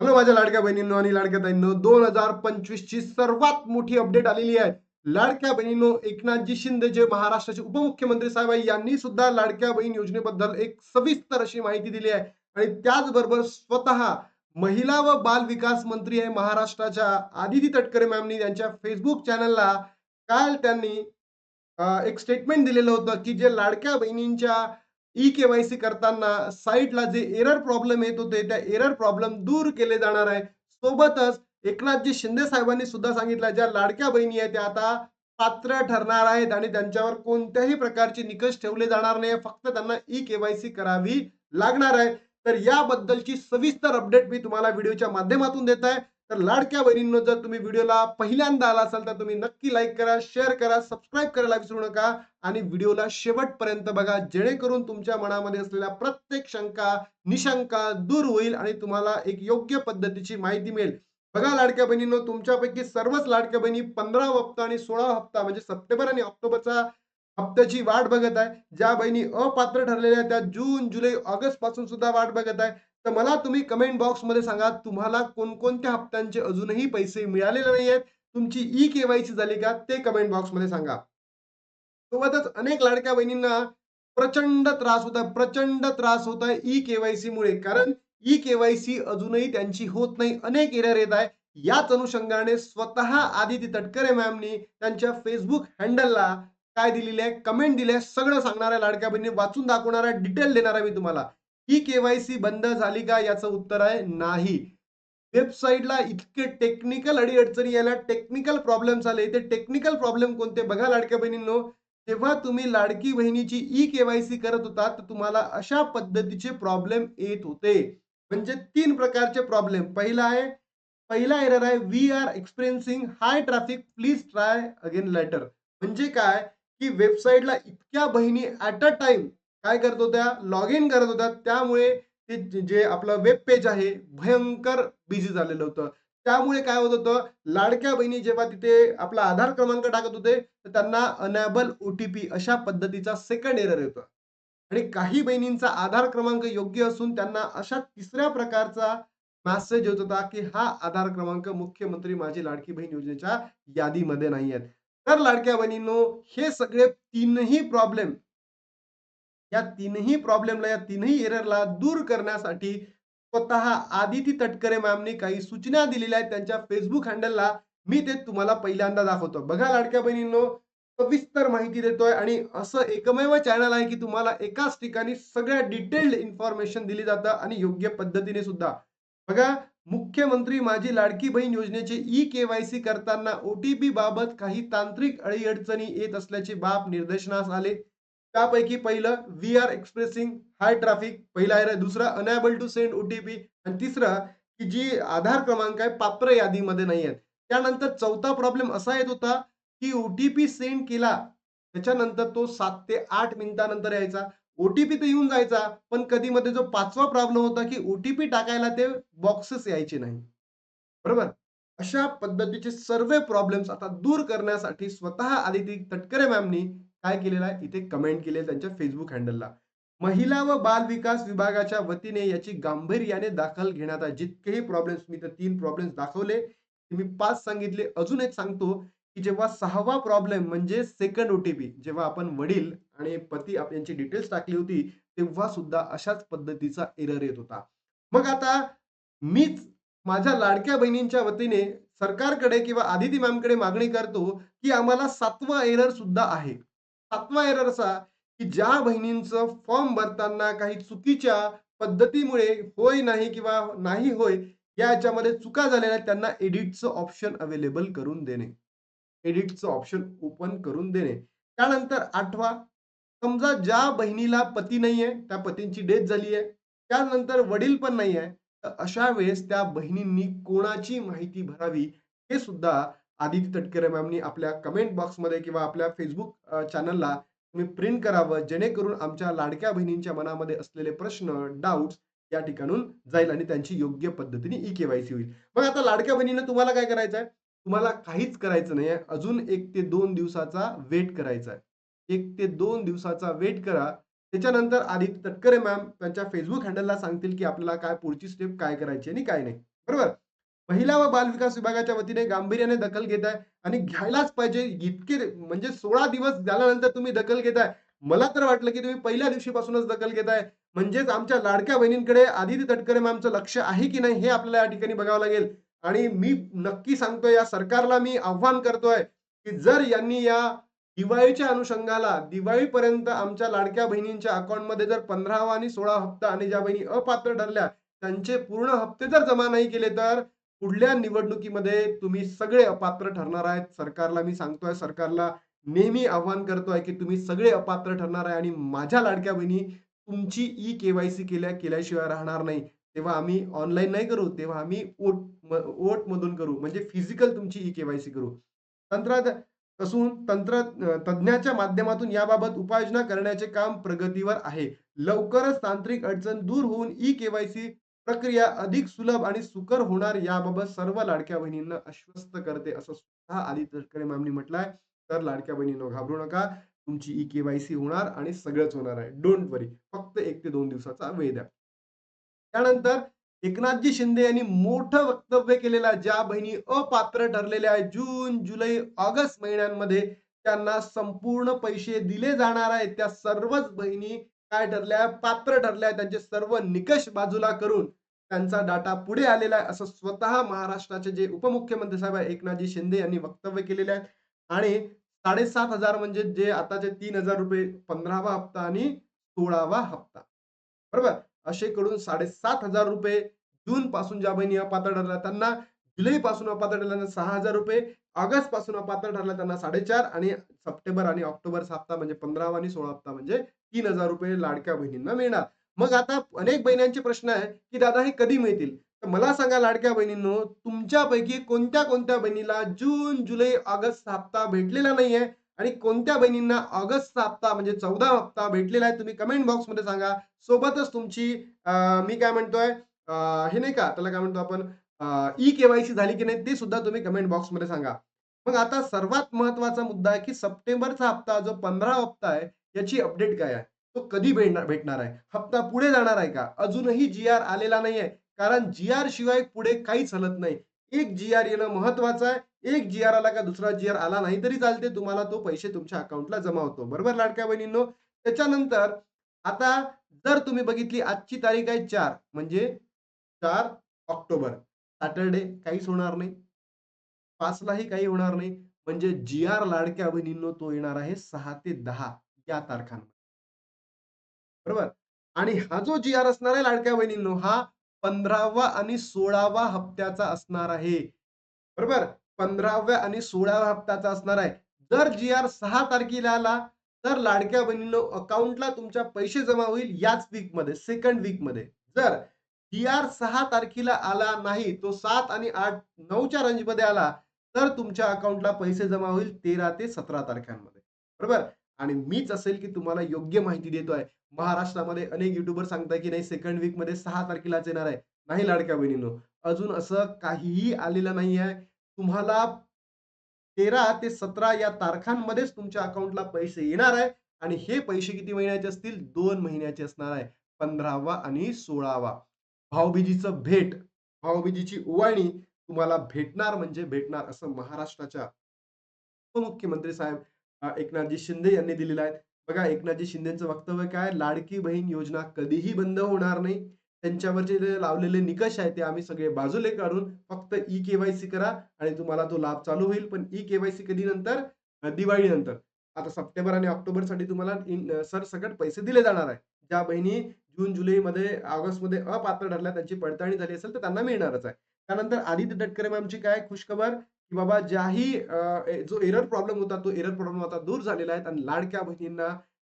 Hello माझ्या लाडक्या बहिणींनो आणि लाडक्या ताईंनो दोन हजार पंचवीस ची सर्वात मोठी अपडेट आलेली आहे. लाडक्या बहिणींनो एकनाथजी शिंदे जे महाराष्ट्राचे उपमुख्यमंत्री साहेब आहे यांनी सुद्धा लाडक्या बहीण योजनेबद्दल एक सविस्तर अशी माहिती दिली आहे. आणि त्याचबरोबर स्वतः महिला व बाल विकास मंत्री आहे महाराष्ट्राच्या आदिती तटकरे मॅमनी त्यांच्या फेसबुक चॅनलला काल त्यांनी एक स्टेटमेंट दिलेलं होतं की जे लाडक्या बहिणींच्या ई केवायसी करताना साईटला जे एरर प्रॉब्लेम येत होते त्या एरर प्रॉब्लेम दूर केले जाणार आहे. सोबतच एकनाथजी शिंदे साहेबांनी सुद्धा सांगितलं ज्या लाडक्या बहिणी आहेत त्या आता पात्र ठरणार आहेत आणि त्यांच्यावर कोणत्याही प्रकारचे निकष ठेवले जाणार नाही. फक्त त्यांना ई केवायसी करावी लागणार आहे. तर याबद्दलची सविस्तर अपडेट मी तुम्हाला व्हिडिओच्या माध्यमातून देत आहे. तर लाडक्या बहिणींनो जर तुम्ही व्हिडिओला पहिल्यांदा आला असाल तर तुम्ही नक्की लाईक करा शेअर करा सबस्क्राईब करायला विसरू नका आणि व्हिडिओला शेवटपर्यंत बघा जेणेकरून तुमच्या मनामध्ये असलेल्या प्रत्येक शंका निशंका दूर होईल आणि तुम्हाला एक योग्य पद्धतीची माहिती मिळेल. बघा लाडक्या बहिणींनो तुमच्यापैकी सर्वच लाडक्या बहिणी पंधरा हप्ता आणि सोळा हप्ता म्हणजे सप्टेंबर आणि ऑक्टोबरचा हप्त्याची वाट बघत आहे. ज्या बहिणी अपात्र ठरलेल्या त्या जून जुलै ऑगस्टपासून सुद्धा वाट बघत आहे. तर मला तुम्ही कमेंट बॉक्समध्ये सांगा तुम्हाला कोणकोणत्या हप्त्यांचे अजूनही पैसे मिळालेले नाही आहेत तुमची ई केवायसी झाली का? ते कमेंट बॉक्समध्ये सांगा. सोबतच अनेक लाडक्या बहिणींना प्रचंड त्रास होत आहे प्रचंड त्रास होत आहे ई केवायसी मुळे कारण ई केवायसी अजूनही त्यांची होत नाही. अनेक एरर येत आहे. याच अनुषंगाने स्वतः आदिती तटकरे मॅमनी त्यांच्या फेसबुक हँडलला काय दिलेले आहे? कमेंट दिले सगळं सांगणाऱ्या लाडक्या बहिणी वाचून दाखवणार डिटेल देणार आहे मी तुम्हाला. ही केवायसी बंद झाली का याचं उत्तर आहे नाही. वेबसाईटला इतके टेक्निकल अडीअडचणी यायला टेक्निकल प्रॉब्लेम्स आले. ते टेक्निकल प्रॉब्लेम कोणते बघा लाडक्या बहिणींनो. जेव्हा तुम्ही लाडकी बहिणीची ई केवायसी करत होता तर तुम्हाला अशा पद्धतीचे प्रॉब्लेम येत होते. म्हणजे तीन प्रकारचे प्रॉब्लेम पहिला आहे पहिला एरर आहे we are experiencing high traffic please try again later म्हणजे काय? की वेबसाईटला इतक्या बहिणी ऍट अ टाइम काय करत होत्या? लॉग इन करत होत्या. त्यामुळे ते जे- आपलं वेब पेज आहे भयंकर बिझी झालेलं होतं. त्यामुळे काय होत होतं? लाडक्या बहिणी जेव्हा तिथे आपला आधार क्रमांक टाकत होते तर त्यांना अनॅबल ओटीपी अशा पद्धतीचा सेकंड एरर येतो. आणि काही बहिणींचा आधार क्रमांक योग्य असून त्यांना अशा तिसऱ्या प्रकारचा मॅसेज येत होता की हा आधार क्रमांक मुख्यमंत्री माझी लाडकी बहीण योजनेच्या यादीमध्ये नाही आहेत. तर लाडक्या बहिणींनो हे सगळे तीनही प्रॉब्लेम या तीनही प्रॉब्लेमला या तीनही एररला दूर करण्यासाठी स्वतः आदिती तटकरे मॅमने काही सूचना दिलेल्या आहेत. त्यांच्या फेसबुक हँडलला मी ते तुम्हाला पहिल्यांदा दाखवतो. बघा लाडक्या बहिणींनो सविस्तर माहिती देतोय आणि असं एकमेव चॅनल आहे की तुम्हाला एकाच ठिकाणी सगळ्या डिटेल्ड इन्फॉर्मेशन दिली जातं आणि योग्य पद्धतीने सुद्धा. बघा मुख्यमंत्री माझी लाडकी बहीण योजनेचे ई केवायसी करताना ओटीपी बाबत काही तांत्रिक अडीअडचणी येत असल्याचे बाब निर्देशनास आले. त्यापैकी पहिलं we are expressing high traffic पहिला आहे दुसरा अनॅबल टू सेंड ओटीपी आणि तिसरं की जी आधार क्रमांक आहे पात्र यादीमध्ये नाही आहेत त्यानंतर चौथा प्रॉब्लेम असा येत होता की ओटीपी सेंड केला त्याच्यानंतर तो सात ते आठ मिनिटानंतर यायचा. ओटीपी तर येऊन जायचा पण कधी मध्ये जो पाचवा प्रॉब्लेम होता की ओटीपी टाकायला ते बॉक्सेस यायचे नाही. बरोबर? अशा पद्धतीचे सर्व प्रॉब्लेम्स आता दूर करण्यासाठी स्वतः आदिती तटकरे मॅमनी काय केलेलं आहे? इथे कमेंट केले त्यांच्या फेसबुक हँडलला महिला व बाल विकास विभागाच्या वतीने याची गांभीर्याने दाखल घेण्यात आहे जितकेही प्रॉब्लेम्स मी तर तीन प्रॉब्लेम्स दाखवले. मी पाच सांगितले. अजून एक सांगतो की जेव्हा सहावा प्रॉब्लेम म्हणजे सेकंड ओटीपी जेव्हा आपण वडील आणि पती यांची डिटेल्स टाकली होती तेव्हा सुद्धा अशाच पद्धतीचा एरर येत होता. मग आता मीच माझ्या लाडक्या बहिणींच्या वतीने सरकारकडे किंवा आदिती मॅमकडे मागणी करतो की आम्हाला सातवा एरर सुद्धा आहे. सातवा एरर असा की ज्या बहिणींचं फॉर्म भरताना काही चुकीच्या पद्धतीमुळे होय नाही किंवा नाही होय या याच्यामध्ये चुका झालेल्या त्यांना एडिटचं ऑप्शन अवेलेबल करून देणे. एडिटचं ऑप्शन ओपन करून देणे. त्यानंतर आठवा समजा ज्या बहिणीला पती नाहीये त्या पतींची डेथ झाली आहे त्यानंतर वडील पण नाही आहे तर अशा वेळेस त्या बहिणींनी कोणाची माहिती भरावी हे सुद्धा आदिती तटकरे मॅमनी आपल्या कमेंट बॉक्समध्ये किंवा आपल्या फेसबुक चॅनलला तुम्ही प्रिंट करावं जेणेकरून आमच्या लाडक्या बहिणींच्या मनामध्ये असलेले प्रश्न डाऊट्स या ठिकाणून जाईल आणि त्यांची योग्य पद्धतीने ई केवायसी होईल. मग आता लाडक्या बहिणीनं तुम्हाला काय करायचं आहे तुम्हाला काहीच करायचं नाही अजून एक ते दोन दिवसाचा वेट करायचा आहे. एक ते दोन दिवसाचा वेट करा. त्याच्यानंतर आदित्य तटकरे मॅम त्यांच्या फेसबुक हँडलला सांगतील की आपल्याला काय पुढची स्टेप काय करायची आणि काय नाही. बरोबर? महिला व बालविकास विभागाच्या वतीने गांभीर्याने दखल घेत आहे आणि घ्यायलाच पाहिजे. इतके म्हणजे 16 दिवस झाल्यानंतर तुम्ही दखल घेताय. मला तर वाटलं, की तुम्ही पहिल्या दिवशीपासूनच दखल घेताय. म्हणजेच आमच्या लाडक्या बहिणींकडे आदिती तटकरे मॅमचं लक्ष आहे की नाही हे आपल्याला या ठिकाणी बघावं लागेल. आणि मी नक्की सांगतोय या सरकारला मी आव्हान करतोय, की जर यांनी या दिवाळीच्या अनुषंगाला दिवाळीपर्यंत आमच्या लाडक्या बहिणींच्या अकाउंटमध्ये जर 15वा आणि 16 हप्ता आणि ज्या बहिणी अपात्र ठरल्या, त्यांचे पूर्ण हप्ते जर जमा नाही केले तर पुढल्या निवडणुकीमध्ये तुम्ही सगळे अपात्र ठरणार आहेत. सरकारला मी सांगतोय, सरकारला नेहमी आव्हान करतोय, की तुम्ही सगळे अपात्र ठरणार आहे आणि माझ्या लाडक्या बहिणी तुमची ई-के-वाय-सी केल्या केल्याशिवाय राहणार नाही. तेव्हा आम्ही ऑनलाईन नाही करू, तेव्हा आम्ही वोट ओट वोटमधून करू. म्हणजे फिजिकल तुमची ई-के-वाय-सी करू. तंत्रात असून तंत्र तज्ज्ञाच्या तज्ञाच्या माध्यमातून याबाबत उपाययोजना करण्याचे काम प्रगतीवर आहे. लवकरच तांत्रिक अडचण दूर होऊन ई-के-वाय-सी प्रक्रिया अधिक सुलभ आणि सुकर होणार याबाबत सर्व लाडक्या बहिणींना आश्वस्त करते, असं सुद्धा आदित्य ठाकरे मॅमनी म्हटलंय. तर लाडक्या बहिणींना घाबरू नका. तुमची ई-के-वाय-सी होणार आणि सगळंच होणार आहे. Don't worry. फक्त एक ते दोन दिवसाचा वेळ द्या. त्यानंतर एकनाथजी शिंदे यांनी मोठं वक्तव्य केलेलं आहे. ज्या बहिणी अपात्र ठरलेल्या आहेत, जून, जुलै, ऑगस्ट महिन्यांमध्ये त्यांना संपूर्ण पैसे दिले जाणार आहेत. त्या सर्वच बहिणी काय ठरल्या? पात्र ठरल्या. त्यांचे सर्व निकष बाजूला करून त्यांचा डाटा पुढे आलेला आहे, असं स्वतः महाराष्ट्राचे जे उपमुख्यमंत्री साहेब आहे एकनाथजी शिंदे यांनी वक्तव्य केलेले आहे. आणि 7,500 म्हणजे जे आताचे ₹3,000 15वा हप्ता आणि 16वा हप्ता. बरोबर? असे करून ₹7,500 जूनपासून ज्या बहिणी अपात्र ठरल्या त्यांना, जुलैपासून अपात्र ठरलेल्यांना ₹6,000, ऑगस्टपासून अपात्र ठरला त्यांना साडेचार आणि सप्टेंबर आणि ऑक्टोबरचा हप्ता म्हणजे 15वा आणि 16वा हप्ता म्हणजे ₹3,000 लाडक्या बहिणींना मिळणार. मग आता अनेक बहिणींचे प्रश्न आहे, की दादा हे कधी मिळतील? तर मला सांगा लाडक्या बहिणींनो, तुमच्यापैकी कोणत्या-कोणत्या बहिणीला जून, जुलै, ऑगस्टचा हप्ता भेटलेला नाहीये आणि कोणत्या बहिणींना ऑगस्टचा हप्ता म्हणजे 14वा हप्ता भेटलेला आहे? तुम्ही कमेंट बॉक्समध्ये सांगा. सोबतच तुमची मी काय म्हणतोय हे नाही का त्याला काय म्हणतो आपण ई केवायसी झाली की नाही ते सुद्धा तुम्ही कमेंट बॉक्समध्ये सांगा. मग आता सर्वात महत्त्वाचा मुद्दा आहे, की सप्टेंबरचा हप्ता जो 15 हप्ता आहे, याची अपडेट काय आहे? तो कधी भेटणार भेटणार आहे? हप्ता पुढे जाणार आहे का? अजूनही जी-आर आलेला नाहीये. कारण जी-आर शिवाय पुढे काहीच हलत नाही. एक जी-आर येणं महत्वाचं आहे. एक जी-आर आला का दुसरा जी-आर आला नाही तरी चालते. तुम्हाला तो पैसे तुमच्या अकाउंटला जमा होतो. बरोबर लाडक्या बहिणींनो? त्याच्यानंतर आता जर तुम्ही बघितली आजची तारीख आहे चार म्हणजे चार ऑक्टोबर. सॅटरडे काहीच होणार नाही. पाचलाही काही होणार नाही. म्हणजे जी-आर लाडक्या बहिणींनो तो येणार आहे सहा ते दहा या तारखांमध्ये. बरोबर? आणि हा जो जी-आर असणार आहे लाडक्या बहिणींनो, हा 15वा आणि 16वा हप्त्याचा असणार आहे. बरोबर? 15व्या आणि 16व्या हप्त्याचा असणार आहे. जर जी-आर सहा तारखेला आला, तर लाडक्या बहिणींनो अकाउंटला तुमच्या पैसे जमा होईल याच वीकमध्ये, सेकंड वीकमध्ये. जर डी आर सहा तारखेला आला नाही, तो सात आणि 8, 9च्या रेंजमध्ये आला, तर तुमच्या अकाउंटला पैसे जमा होईल 13 ते 17 तारखांमध्ये. बरोबर? आणि मीच असेल, की तुम्हाला योग्य माहिती देतोय. महाराष्ट्रामध्ये अनेक युट्यूबर सांगताय, की नाही सेकंड वीकमध्ये सहा तारखेलाच येणार आहे. नाही लाडक्या बहिणीनो अजून असं काहीही आलेलं नाहीये. तुम्हाला 13 ते 17 या तारखांमध्येच तुमच्या अकाउंटला पैसे येणार आहे आणि हे पैसे किती महिन्याचे असतील? दोन महिन्याचे असणार आहे. 15वा आणि 16वा. भाऊबीजीचं भेट, भाऊबीजीची उवाळणी तुम्हाला भेटणार म्हणजे भेटणार असं महाराष्ट्राच्या उपमुख्यमंत्री साहेब एकनाथजी शिंदे यांनी दिलेलं आहे. बघा एकनाथजी शिंदेचं वक्तव्य काय? लाडकी बहीण योजना कधीही बंद होणार नाही. त्यांच्यावरचे जे लावलेले निकष आहेत ते आम्ही सगळे बाजूला काढून फक्त ई केवायसी करा आणि तुम्हाला तो लाभ चालू होईल. पण ई केवायसी कधी नंतर? दिवाळीनंतर. आता सप्टेंबर आणि ऑक्टोबरसाठी तुम्हाला इन सरसकट पैसे दिले जाणार आहे. ज्या बहिणी जून, जुलैमध्ये, ऑगस्टमध्ये अपात्र ठरल्या त्यांची पडताळणी झाली असेल तर त्यांना मिळणारच आहे. त्यानंतर आदित्य तटकरे मॅमची काय खुशखबर? की बाबा ज्याही जो एरर प्रॉब्लेम होता, तो एरर प्रॉब्लेम आता दूर झालेला आहे आणि लाडक्या बहिणींना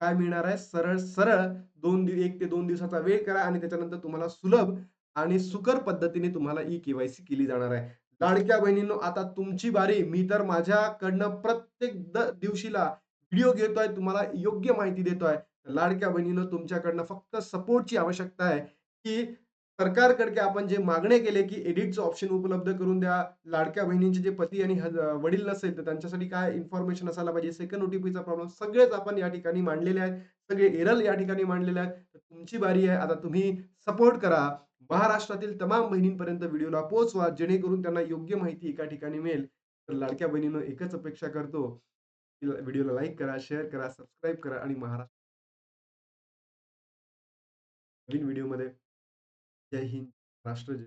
काय मिळणार आहे? सरळ-सरळ दोन दिव एक ते दोन दिवसाचा वेळ करा आणि त्याच्यानंतर तुम्हाला सुलभ आणि सुकर पद्धतीने तुम्हाला ई केवायसी केली जाणार आहे. लाडक्या बहिणींनो, आता तुमची बारी. मी तर माझ्याकडनं प्रत्येक द दिवशीला व्हिडिओ घेतोय, तुम्हाला योग्य माहिती देतोय. लाडक्या बहिणीनं तुमच्याकडनं फक्त सपोर्टची आवश्यकता आहे, की सरकारकडे आपण जे मागणे केले, की एडिटचं ऑप्शन उपलब्ध करून द्या. लाडक्या बहिणींचे जे पती आणि वडील नसेल, तर त्यांच्यासाठी काय इन्फॉर्मेशन असायला पाहिजे, सेकंड ओटीपीचा प्रॉब्लेम सगळेच आपण या ठिकाणी मांडलेले आहेत. सगळे एरल या ठिकाणी मांडलेले आहेत. तर तुमची बारी आहे. आता तुम्ही सपोर्ट करा. महाराष्ट्रातील तमाम बहिणींपर्यंत व्हिडिओला पोहोचवा जेणेकरून त्यांना योग्य माहिती एका ठिकाणी मिळेल तर लाडक्या बहिणीनं एकच अपेक्षा करतो व्हिडिओला लाईक करा शेअर करा सबस्क्राईब करा आणि महाराष्ट्र नवीन व्हिडिओमध्ये. जय हिंद राष्ट्र जय.